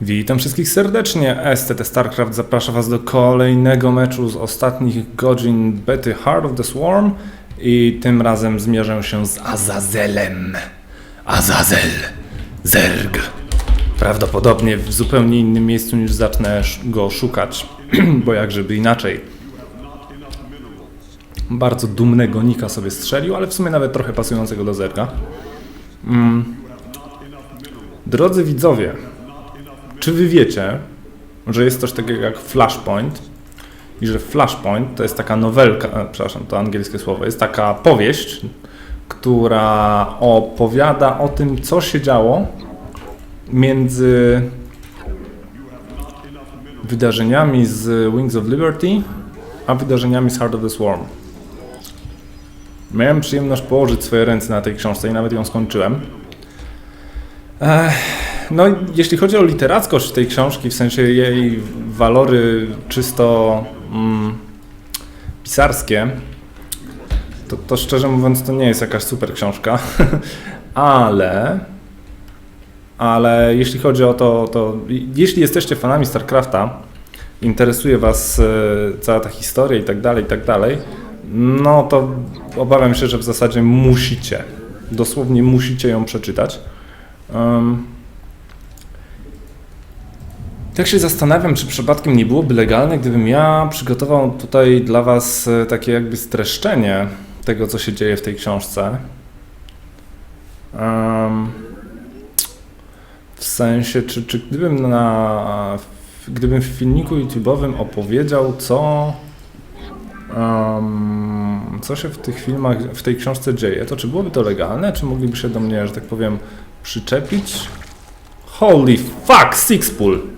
Witam wszystkich serdecznie. STT StarCraft zaprasza Was do kolejnego meczu z ostatnich godzin bety Heart of the Swarm i tym razem zmierzę się z Azazelem. Azazel. Zerg. Prawdopodobnie w zupełnie innym miejscu niż zacznę go szukać, bo jak żeby inaczej. Bardzo dumnego nika sobie strzelił, ale w sumie nawet trochę pasującego do Zerga. Mm. Drodzy widzowie, czy wy wiecie, że jest coś takiego jak Flashpoint i że Flashpoint to jest taka nowelka, e, przepraszam, to angielskie słowo, jest taka powieść, która opowiada o tym, co się działo między wydarzeniami z Wings of Liberty, a wydarzeniami z Heart of the Swarm. Miałem przyjemność położyć swoje ręce na tej książce i nawet ją skończyłem. No, jeśli chodzi o literackość tej książki, w sensie jej walory czysto mm, pisarskie, to, to szczerze mówiąc to nie jest jakaś super książka, ale, ale jeśli chodzi o to, to jeśli jesteście fanami StarCrafta, interesuje Was e, cała ta historia i tak dalej, i tak dalej, no to obawiam się, że w zasadzie musicie, dosłownie musicie ją przeczytać. Em, tak się zastanawiam, czy przypadkiem nie byłoby legalne, gdybym ja przygotował tutaj dla Was e, takie jakby streszczenie tego, co się dzieje w tej książce. Em, w sensie, czy, czy gdybym na gdybym w filmiku YouTube'owym opowiedział, co em, co się w tych filmach, w tej książce dzieje, to czy byłoby to legalne, czy mogliby się do mnie, że tak powiem, przyczepić? Holy fuck, Sixpool!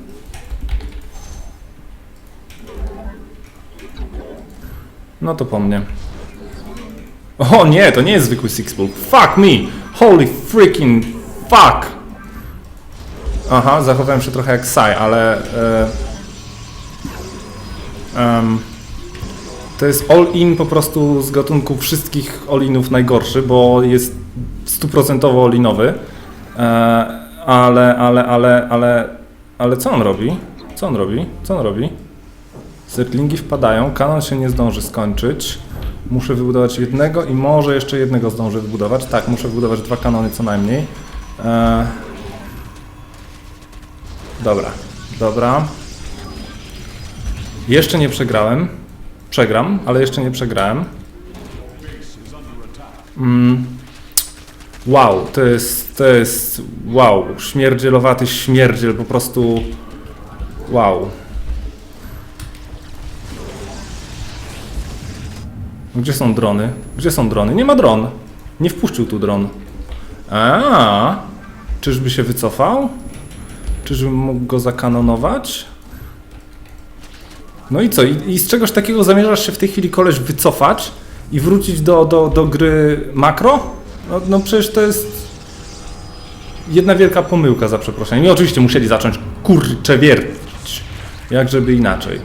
No to po mnie. O nie, to nie jest zwykły Sixpool. Fuck me! Holy freaking fuck! Aha, zachowałem się trochę jak Sai, ale... Em, to jest all-in po prostu z gatunku wszystkich all-inów najgorszy, bo jest stuprocentowo all-inowy. E, ale, ale, ale, ale, ale co on robi? Co on robi? Co on robi? Zerglingi wpadają, kanon się nie zdąży skończyć. Muszę wybudować jednego i może jeszcze jednego zdążę wybudować. Tak, muszę wybudować dwa kanony co najmniej. E... Dobra, dobra. Jeszcze nie przegrałem. Przegram, ale jeszcze nie przegrałem. Mm. Wow, to jest, to jest, wow, śmierdzielowaty śmierdziel, po prostu, wow. Gdzie są drony? Gdzie są drony? Nie ma dron. Nie wpuścił tu dron. A, czyżby się wycofał? Czyżbym mógł go zakanonować? No i co? I, I z czegoś takiego zamierzasz się w tej chwili koleś wycofać i wrócić do, do, do gry makro? No, no przecież to jest jedna wielka pomyłka za przeproszeniem. I oczywiście musieli zacząć kurcze wiercić. Jak żeby inaczej.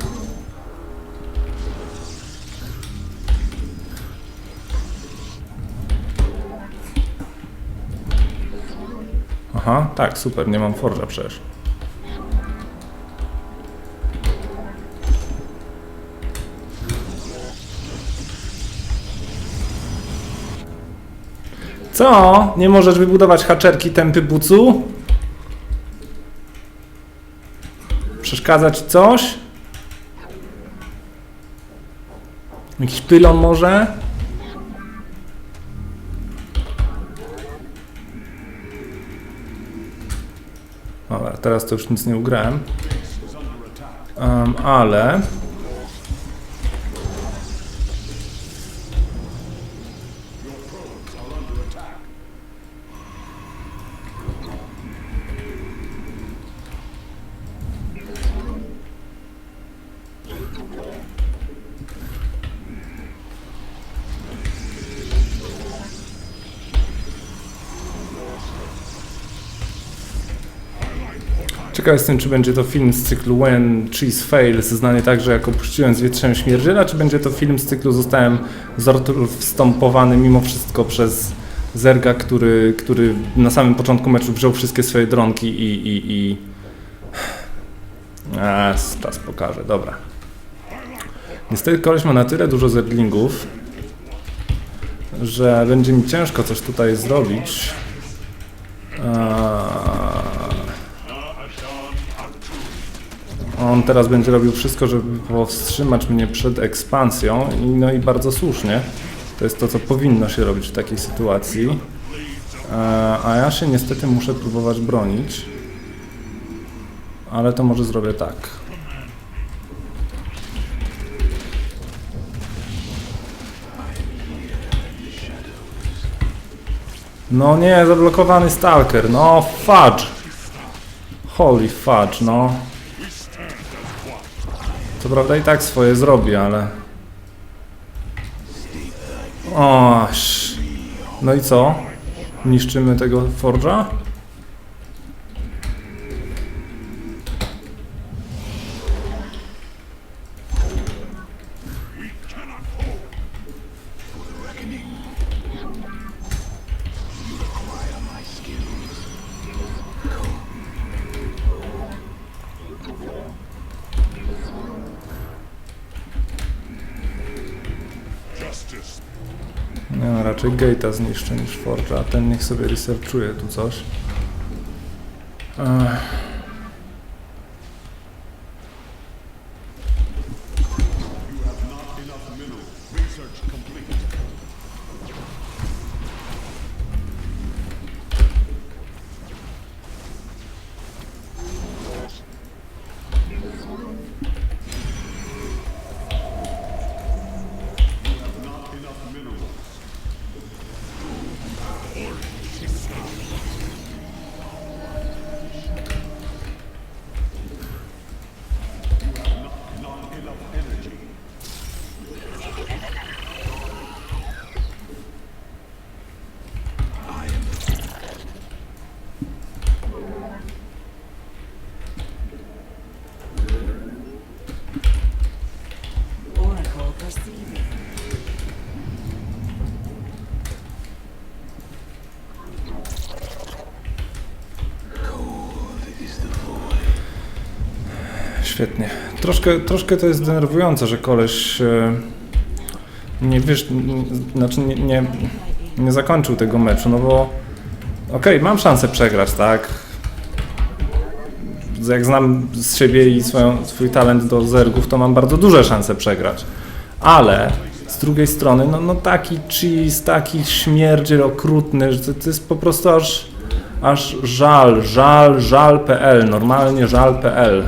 Aha, tak, super, nie mam forża przecież. Co? Nie możesz wybudować haczerki tępy bucu? Przeszkadza ci coś? Jakiś pylon może? Dobra, teraz to już nic nie ugrałem. Em, ale... Ciekaw jestem, czy będzie to film z cyklu When Cheese Fails, znany także jako Puściłem z wietrzem śmierdziela, czy będzie to film z cyklu Zostałem wstąpowany mimo wszystko przez Zerga, który, który na samym początku meczu wziął wszystkie swoje dronki i, i, i A, teraz pokażę, dobra. Niestety koleś ma na tyle dużo zerglingów, że będzie mi ciężko coś tutaj zrobić. Eee, On teraz będzie robił wszystko, żeby powstrzymać mnie przed ekspansją i no i bardzo słusznie. To jest to, co powinno się robić w takiej sytuacji. Eee, A ja się niestety muszę próbować bronić. Ale to może zrobię tak. No nie, zablokowany stalker. No fudge. Holy fudge, no. Co prawda i tak swoje zrobi, ale... O, sz. No i co? Niszczymy tego Forge'a? Gate'a zniszczę niż Forge'a, ten niech sobie researchuje tu coś. Ech. Świetnie. Troszkę, troszkę to jest denerwujące, że koleś e, nie wiesz, znaczy nie, nie, nie zakończył tego meczu, no bo okej, mam szansę przegrać, tak? Jak znam z siebie i swoją, swój talent do zergów, to mam bardzo duże szanse przegrać. Ale z drugiej strony, no, no taki cheese, taki śmierdziel okrutny, że to, to jest po prostu aż, aż żal, żal, żal.pl, normalnie żal.pl.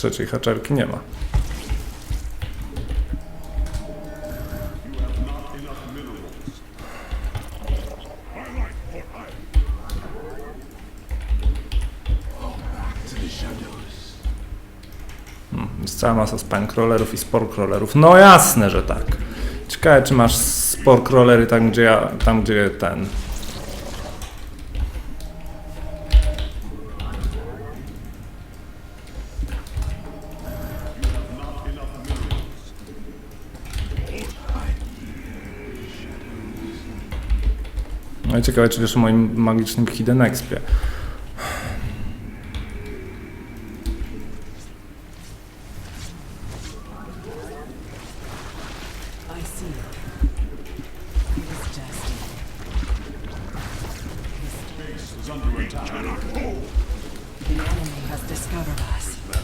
Trzeciej haczerki nie ma. Hmm, Jest cała masa spine-crawlerów i spore-crawlerów. No jasne, że tak. Ciekawe, czy masz spore-crawlery tam, gdzie ja, tam, gdzie ten... No ciekawe, czy wiesz o moim magicznym Hidden Expie. The enemy has discovered us.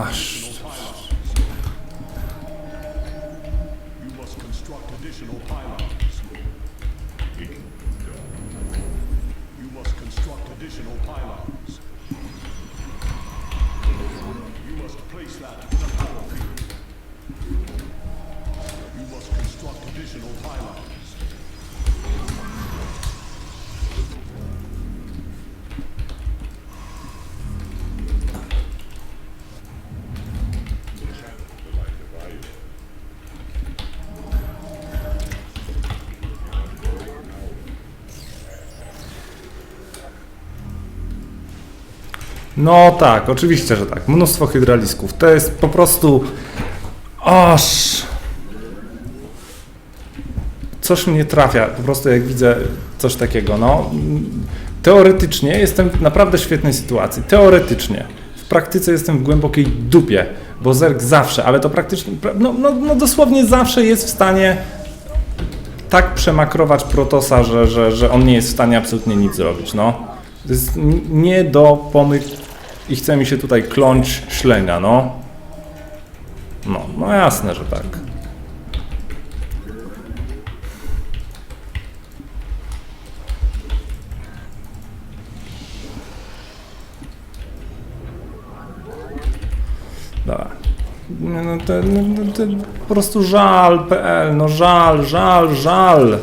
Aż. No tak, oczywiście, że tak. Mnóstwo hydralisków. To jest po prostu. Aż. Coś mnie trafia, po prostu jak widzę coś takiego. No, teoretycznie jestem w naprawdę świetnej sytuacji. Teoretycznie. W praktyce jestem w głębokiej dupie, bo Zerg zawsze, ale to praktycznie, pra- no, no, no dosłownie zawsze jest w stanie tak przemakrować Protosa, że, że, że on nie jest w stanie absolutnie nic zrobić. No. To jest nie do pomyk i chce mi się tutaj kląć ślenia, no. No, no jasne, że tak. Dobra. No, no, to, no, no, to po prostu żal.pl, no żal, żal, żal.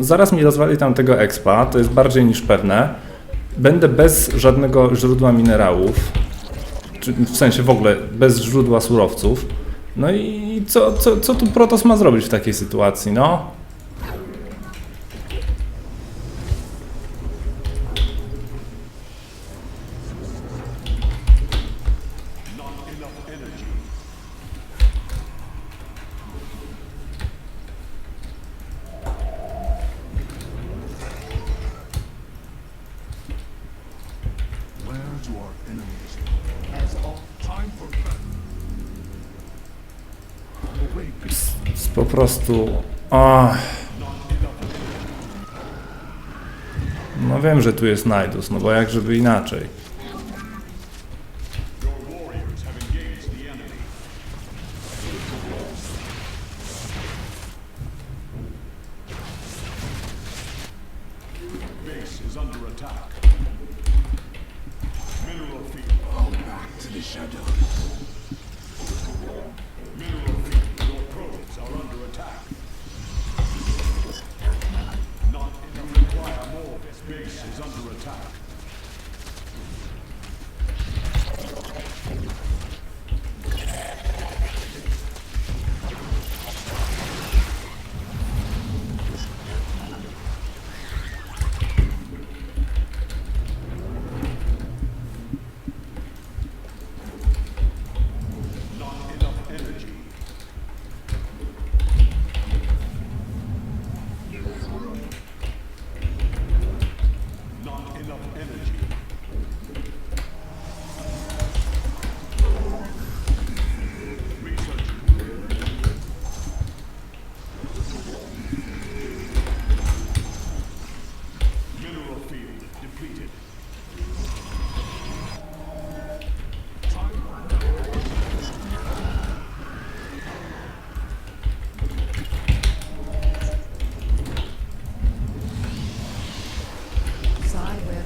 Zaraz mi rozwali tam tego expa, to jest bardziej niż pewne. Będę bez żadnego źródła minerałów, w sensie w ogóle bez źródła surowców. No i co, co, co tu Protos ma zrobić w takiej sytuacji, no? Enemies? As all time for po prostu... Ach. No wiem, że tu jest Najdus, no bo jak żeby inaczej.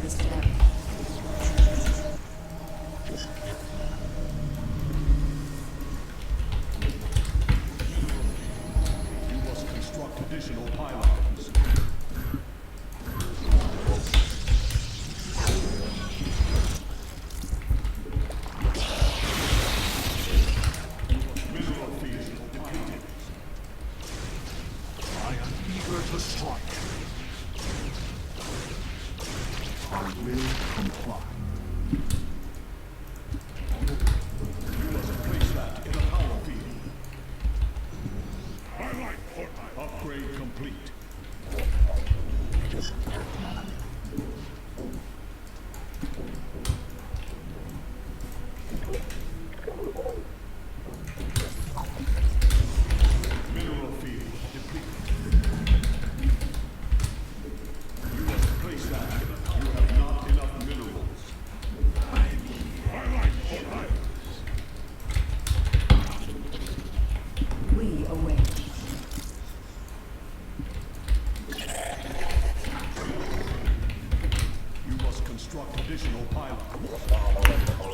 Mr. Mayor.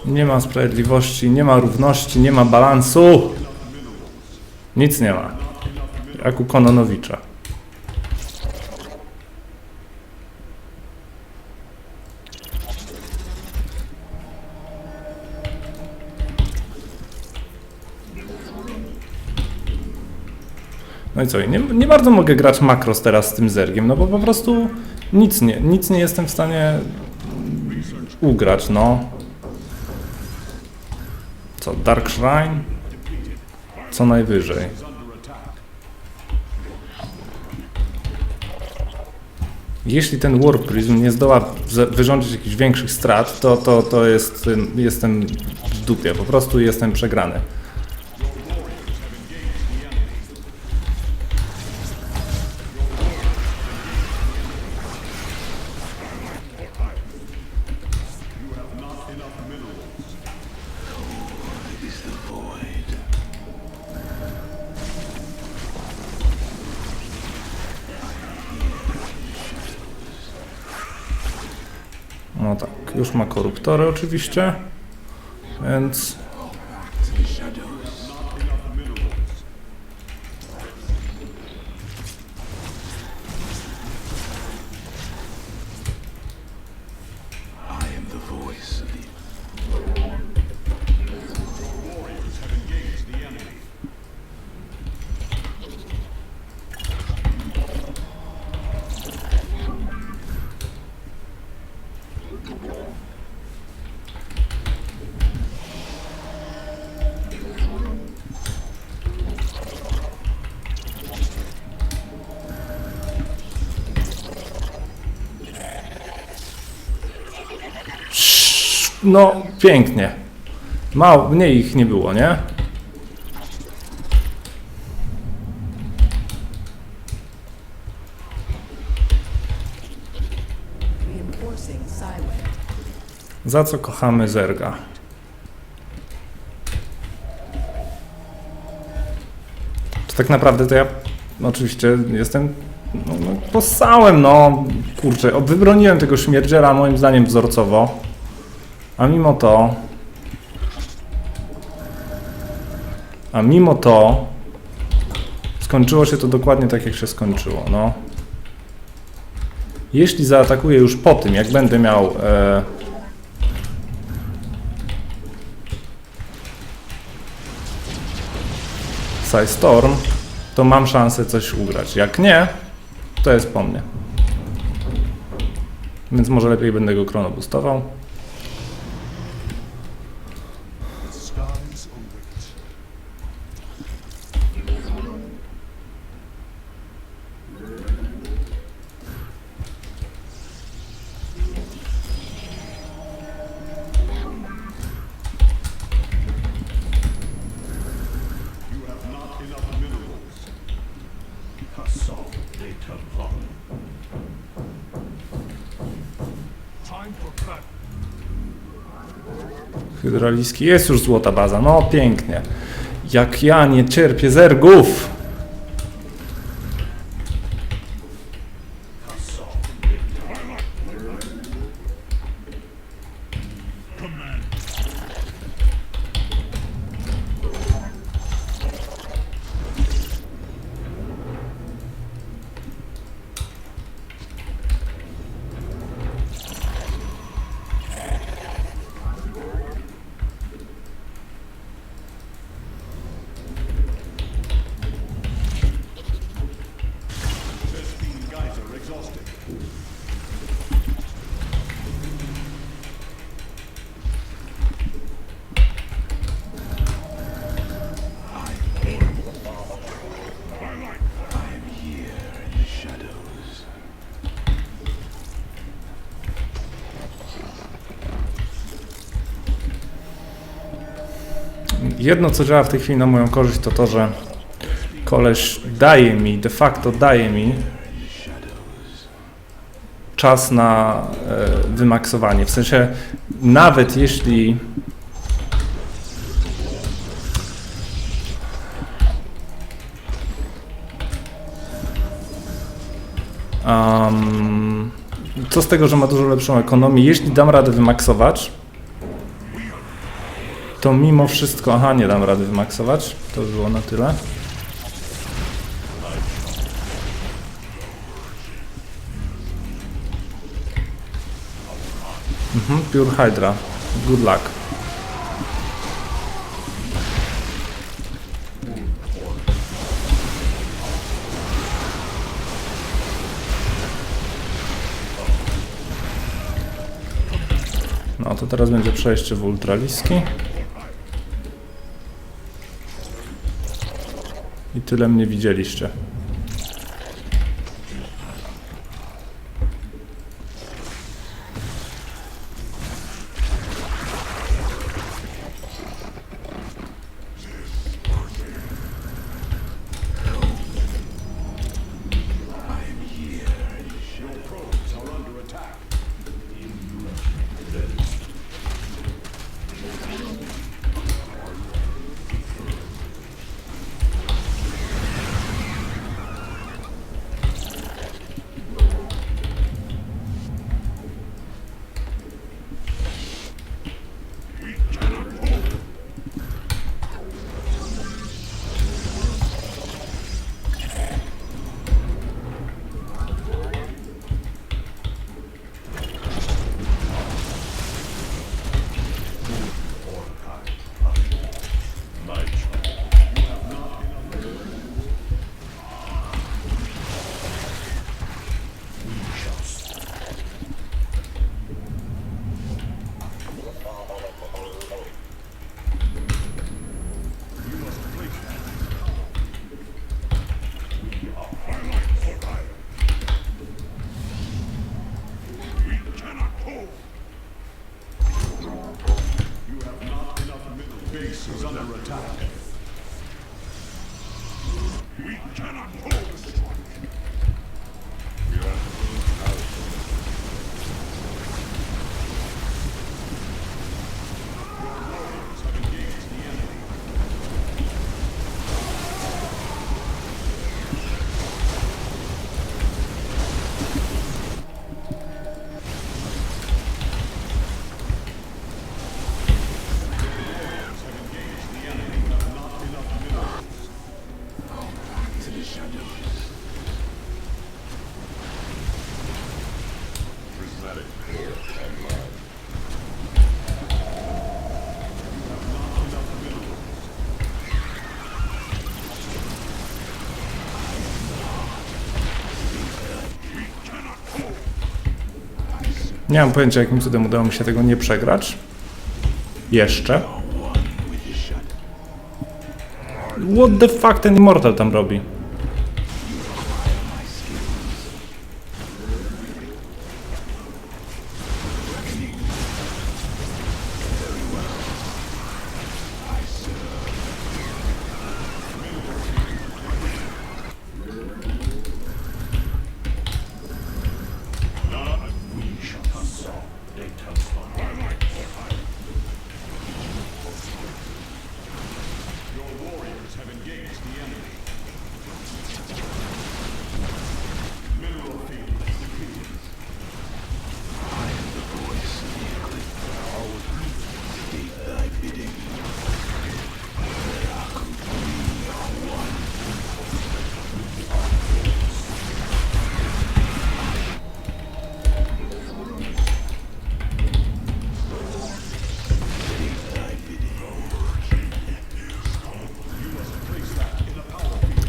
Nie ma sprawiedliwości, nie ma równości, nie ma balansu. Nic nie ma. Jak u Kononowicza. No i co? Nie, nie bardzo mogę grać makros teraz z tym zergiem, no bo po prostu nic nie, nic nie jestem w stanie ugrać, no. Co, Dark Shrine? Co najwyżej. Jeśli ten Warp Prism nie zdoła wyrządzić jakichś większych strat, to, to, to jest, jestem w dupie, po prostu jestem przegrany. No tak, już ma koruptory oczywiście, więc... No, pięknie. Mało, mniej ich nie było, nie? Za co kochamy Zerga? Czy tak naprawdę to ja oczywiście jestem no, no, possałem, no kurczę, wybroniłem tego śmierdziela moim zdaniem wzorcowo, a mimo to a mimo to skończyło się to dokładnie tak jak się skończyło, no. Jeśli zaatakuję już po tym, jak będę miał e, Storm, to mam szansę coś ugrać. Jak nie, to jest po mnie. Więc może lepiej będę go chronobustował. Jest już złota baza. No pięknie. Jak ja nie cierpię zergów! Jedno, co działa w tej chwili na moją korzyść, to to, że koleś daje mi, de facto daje mi czas na e, wymaksowanie. W sensie, nawet jeśli um, co z tego, że ma dużo lepszą ekonomię? Jeśli dam radę wymaksować, to mimo wszystko... Aha, nie dam rady wymaksować. To by było na tyle. Mhm, Pure Hydra. Good luck. No to teraz będzie przejście w ultraliski. I tyle mnie widzieliście. We cannot hold Nie mam pojęcia, jakim cudem udało mi się tego nie przegrać. Jeszcze. What the fuck ten Immortal tam robi?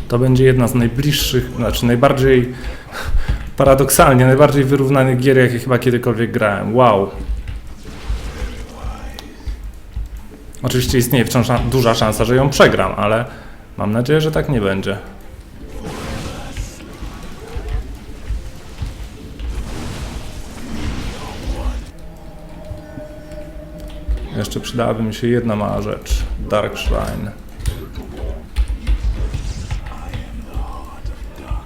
To będzie jedna z najbliższych, znaczy najbardziej paradoksalnie, najbardziej wyrównanych gier, jakie chyba kiedykolwiek grałem. Wow. Oczywiście istnieje wciąż duża szansa, że ją przegram, ale mam nadzieję, że tak nie będzie. Jeszcze przydałaby mi się jedna mała rzecz. Dark Shrine.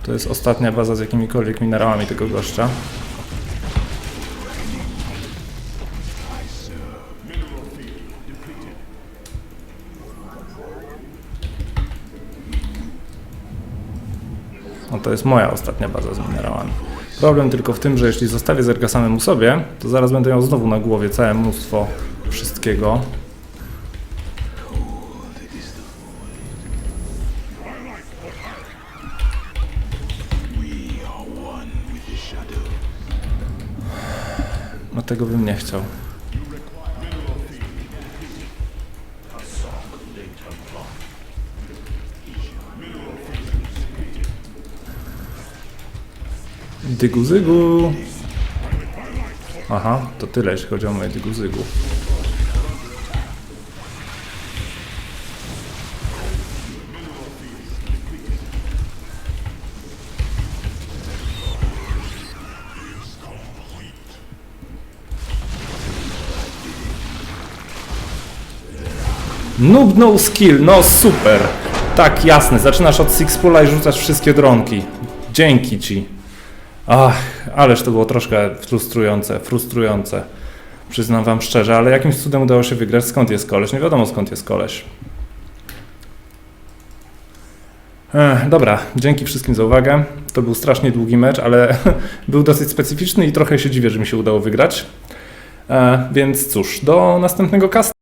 To jest ostatnia baza z jakimikolwiek minerałami tego gościa. No to jest moja ostatnia baza z minerałami. Problem tylko w tym, że jeśli zostawię zerka samemu sobie, to zaraz będę miał znowu na głowie całe mnóstwo wszystkiego. Tego bym nie chciał. Dygu zygu. Aha, to tyle jeśli chodzi o moje dygu Noob no skill, no super. Tak, jasne, zaczynasz od six pula i rzucasz wszystkie dronki. Dzięki ci. Ach, ależ to było troszkę frustrujące, frustrujące. Przyznam wam szczerze, ale jakimś cudem udało się wygrać. Skąd jest koleś? Nie wiadomo skąd jest koleś. Ech, dobra, dzięki wszystkim za uwagę. To był strasznie długi mecz, ale był dosyć specyficzny i trochę się dziwię, że mi się udało wygrać. E, więc cóż, do następnego castu.